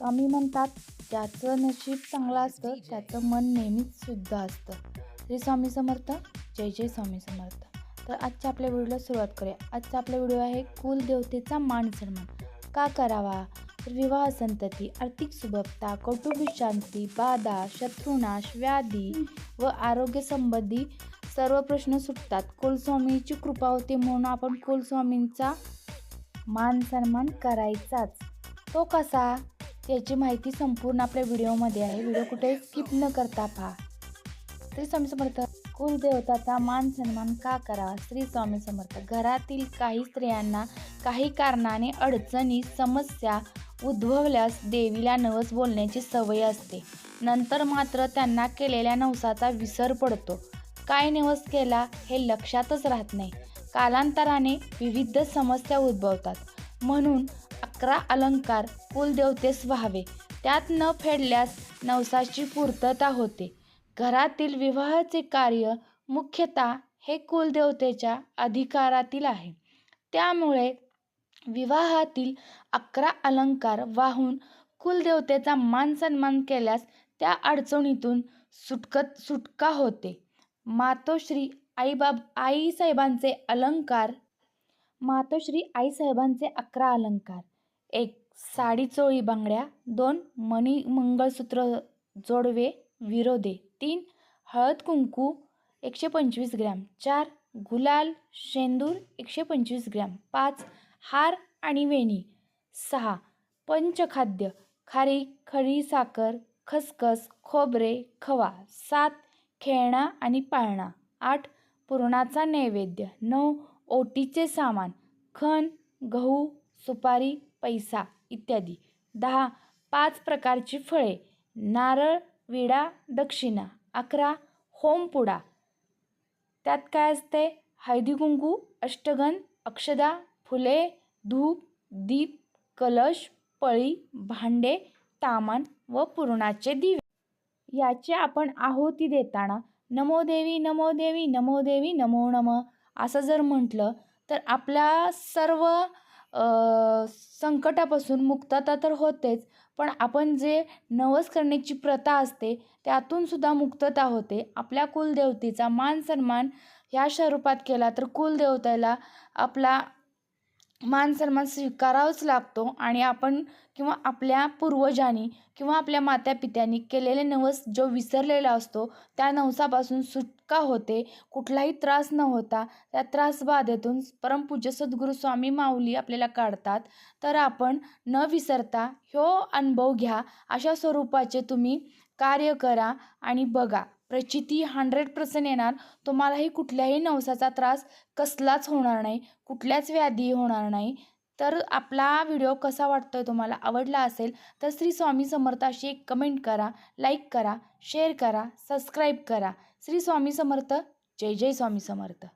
स्वामी म्हणतात. ज्याचं नशीब चांगलं असतं त्याचं मन नेहमीच शुद्ध असतं. श्री स्वामी समर्थ जय जय स्वामी समर्थ. तर आजच्या आपल्या व्हिडिओला सुरुवात करूया. आजचा आपला व्हिडिओ आहे कुलदेवतेचा मान सन्मान. का करावा? तर विवाह संतती आर्थिक सुबकता कौटुंबिक शांती बाधा शत्रुनाश व्याधी व आरोग्यसंबंधी सर्व प्रश्न सुटतात. कुलस्वामीची कृपा होते म्हणून आपण कुलस्वामींचा मान सन्मान करायचाच. तो कसा? याची माहिती संपूर्ण आपल्या व्हिडिओमध्ये आहे. व्हिडिओ कुठे स्किप न करता पहा. श्री स्वामी समर्थ कुलदेवताचा मान सन्मान का करावा? श्री स्वामी समर्थ घरातील काही स्त्रियांना काही कारणाने अडचणी समस्या उद्भवल्यास देवीला नवस बोलण्याची सवय असते. नंतर मात्र त्यांना केलेल्या नवसाचा विसर पडतो. काय नवस केला हे लक्षातच राहत नाही. कालांतराने विविध समस्या उद्भवतात. म्हणून अकरा अलंकार कुलदेवतेस व्हावे त्यात न फेडल्यास नवसाची पूर्तता होते. घरातील विवाहाचे कार्य मुख्यतः हे कुलदेवतेच्या अधिकारातील आहे. त्यामुळे विवाहातील अकरा अलंकार वाहून कुलदेवतेचा मान सन्मान केल्यास त्या अडचणीतून सुटकत सुटका होते. मातोश्री आईबाब आईसाहेबांचे अलंकार मातोश्री आईसाहेबांचे अकरा अलंकार. एक साडी चोळी बांगड्या दोन मणी मंगळसूत्र जोडवे विरोधे तीन हळद कुंकू एकशे पंचवीस ग्रॅम चार गुलाल शेंदूर एकशे पंचवीस ग्रॅम पाच हार आणि वेणी सहा पंचखाद्य खारी खडी साखर खसखस खोबरे खवा सात खेळणा आणि पाळणा आठ पुरणाचा नैवेद्य नऊ ओटीचे सामान खण गहू सुपारी पैसा इत्यादी. दहा पाच प्रकारची फळे. नारळ विडा दक्षिणा. अकरा होमपुडा त्यात काय असते हळदीकुंकू अष्टगन अष्टगंध अक्षदा फुले धूप दीप कलश पळी भांडे तामान व पुरणाचे दिवे. याचे आपण आहुती देताना नमो देवी नमो देवी नमो देवी नमो नम असं जर म्हटलं तर आपल्या सर्व संकटापासून मुक्तता तर होतेच पण आपण जे नवस करण्याची प्रथा असते त्यातून सुद्धा मुक्तता होते. आपल्या कुलदेवतेचा मान सन्मान ह्या स्वरूपात केला तर कुलदेवतेला आपला मान सन्मान स्वीकारावाच लागतो आणि आपण किंवा आपल्या पूर्वजांनी किंवा आपल्या मातापित्यांनी केलेले नवस जो विसरलेला असतो त्या नवसापासून सुटका होते कुठलाही त्रास न होता त्या त्रासबाधेतून परमपूज्य सद्गुरू स्वामी माऊली आपल्याला काढतात. तर आपण न विसरता ह्यो अनुभव घ्या अशा स्वरूपाचे तुम्ही कार्य करा आणि बघा. प्रचिती हंड्रेड पर्सेंट येणार. तुम्हालाही कुठल्याही नवसाचा त्रास कसलाच होणार नाही कुठल्याच व्याधी होणार नाही. तर आपला व्हिडिओ कसा वाटतो आहे तुम्हाला आवडला असेल तर श्री स्वामी समर्थ अशी एक कमेंट करा लाईक करा शेअर करा सबस्क्राईब करा. श्री स्वामी समर्थ जय जय स्वामी समर्थ.